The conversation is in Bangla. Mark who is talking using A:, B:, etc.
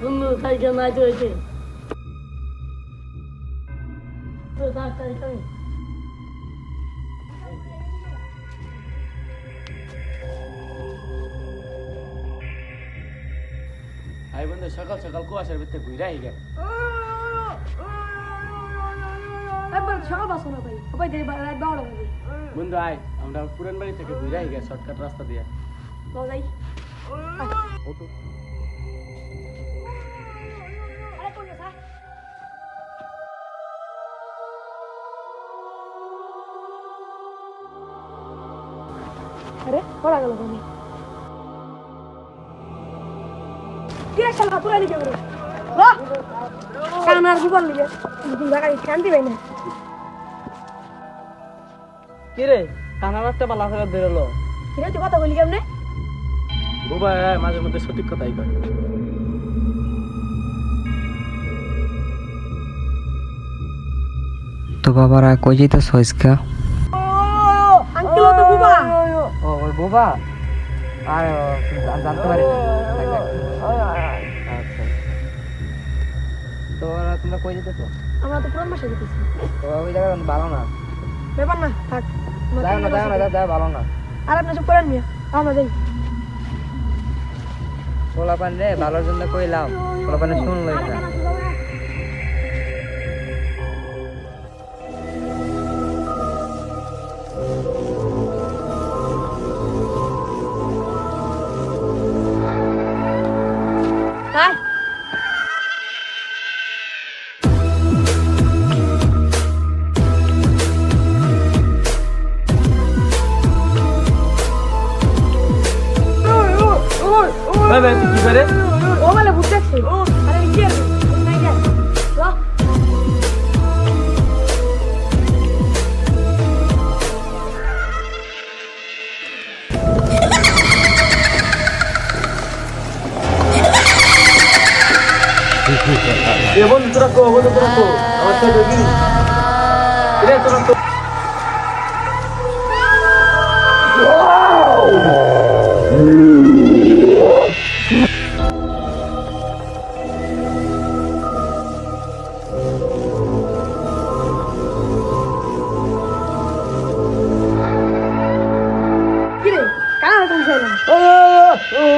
A: বন্ধু নাই তো হয়েছে
B: আই বন্ধু সকাল সকাল কুয়াশার ভিতরে ঘুরে আই গে
C: সকাল বাসো না ভাই ভাই দেরি রাত বারোটা
B: বন্ধু আয় আমরা পুরান বাড়ি থেকে ঘুরে আই গে শর্টকাট রাস্তা দিয়ে।
C: যাই।
B: ওটো
C: আরে কোন স্যার আরে পড়া গেল তুমি কে শালা পুরা লিখে বলো বাহ কানার জীবন লিখে। তুমি জায়গায় শান্তি পাই না।
D: কি রে কানার একটা পালা ফেরত বেরোলো
C: কিরে তুই কথা বলি কেমনে?
B: বুবা মাঝে মধ্যে সঠিক কথাই কয়।
E: তো বাবারা কই যেতে সইসকা
C: আঙ্কেল তো বুবা।
D: ও ওই বোবা? আর জানতে পারি। আচ্ছা। তো ওরা তোমরা কই যেতেছো
C: আমরা তো পুরান বাসা যেতেছি
D: তো ওই জায়গা ভালো না।
C: ব্যাপার না থাক।
D: যাও না
C: তিনজন
D: যাও না যাও, যাও ভালো না।
C: আর আপনি সব করেন মিয়া আমরা যাই।
D: পোলাপান রে ভালোর জন্য কইলাম। পোলাপানে শুনলই না
B: ভাই ভাই কি করে?
C: ও মানে বুঝতে পারছি আরে কি আর নাই যা ল।
B: এ বন্ধু তোরা কো বন্ধু তোরা কো। আমার সাথে কি রে তোরা তো 动起来了。哎呀！呀